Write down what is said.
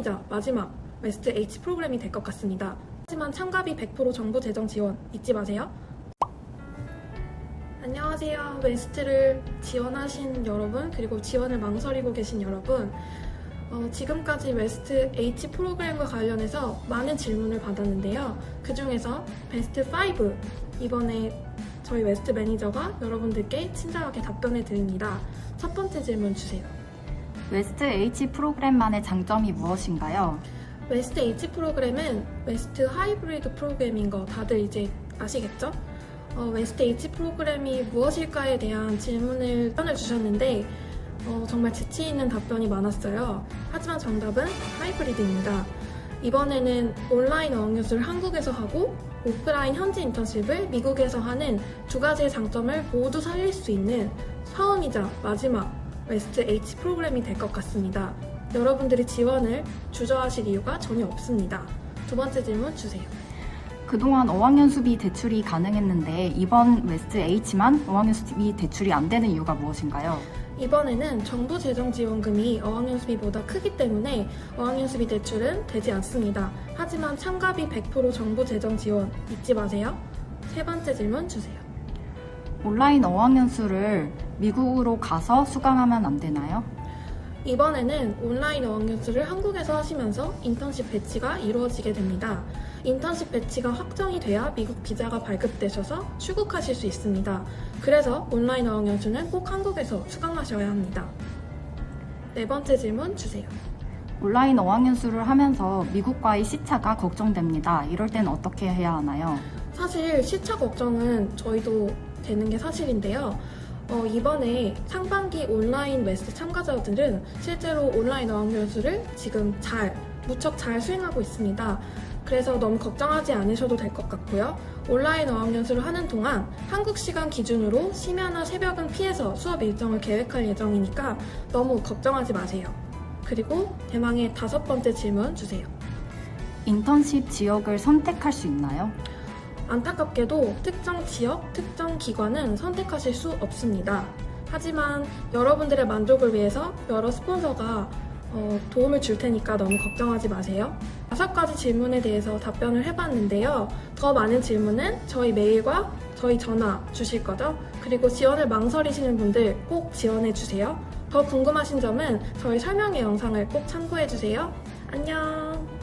처음이자 마지막 웨스트 H 프로그램이 될 것 같습니다. 하지만 참가비 100% 정부 재정 지원 잊지 마세요. 안녕하세요. 웨스트를 지원하신 여러분, 그리고 지원을 망설이고 계신 여러분. 어, 지금까지 웨스트 H 프로그램과 관련해서 많은 질문을 받았는데요. 그 중에서 베스트 5 이번에 저희 웨스트 매니저가 여러분들께 친절하게 답변해 드립니다. 첫 번째 질문 주세요. 웨스트 H 프로그램만의 장점이 무엇인가요? 웨스트 H 프로그램은 웨스트 하이브리드 프로그램인 거 다들 이제 아시겠죠? 어, 웨스트 H 프로그램이 무엇일까에 대한 질문을 답변을 주셨는데 어, 정말 재치 있는 답변이 많았어요. 하지만 정답은 하이브리드입니다. 이번에는 온라인 어학연수를 한국에서 하고 오프라인 현지 인턴십을 미국에서 하는 두 가지의 장점을 모두 살릴 수 있는 처음이자 마지막 웨스트 H 프로그램이 될 것 같습니다. 여러분들이 지원을 주저하실 이유가 전혀 없습니다. 두 번째 질문 주세요. 그동안 어학연 수비 대출이 가능했는데 이번 웨스트 H만 어학연 수비 대출이 안 되는 이유가 무엇인가요? 이번에는 정부 재정 지원금이 어학연수비보다 크기 때문에 어학연수비 대출은 되지 않습니다. 하지만 참가비 100% 정부 재정 지원 잊지 마세요. 세 번째 질문 주세요. 온라인 어학연수를 미국으로 가서 수강하면 안 되나요? 이번에는 온라인 어학연수를 한국에서 하시면서 인턴십 배치가 이루어지게 됩니다. 인턴십 배치가 확정이 돼야 미국 비자가 발급되셔서 출국하실 수 있습니다. 그래서 온라인 어학연수는 꼭 한국에서 수강하셔야 합니다. 네 번째 질문 주세요. 온라인 어학연수를 하면서 미국과의 시차가 걱정됩니다. 이럴 땐 어떻게 해야 하나요? 사실 시차 걱정은 저희도 되는 게 사실인데요. 어, 이번에 상반기 온라인 웨스트 참가자들은 실제로 온라인 어학연수를 지금 잘, 무척 잘 수행하고 있습니다. 그래서 너무 걱정하지 않으셔도 될 것 같고요. 온라인 어학연수를 하는 동안 한국 시간 기준으로 심야나 새벽은 피해서 수업 일정을 계획할 예정이니까 너무 걱정하지 마세요. 그리고 대망의 다섯 번째 질문 주세요. 인턴십 지역을 선택할 수 있나요? 안타깝게도 특정 지역, 특정 기관은 선택하실 수 없습니다. 하지만 여러분들의 만족을 위해서 여러 스폰서가 어, 도움을 줄 테니까 너무 걱정하지 마세요. 다섯 가지 질문에 대해서 답변을 해봤는데요. 더 많은 질문은 저희 메일과 저희 전화 주실 거죠? 그리고 지원을 망설이시는 분들 꼭 지원해 주세요. 더 궁금하신 점은 저희 설명의 영상을 꼭 참고해 주세요. 안녕!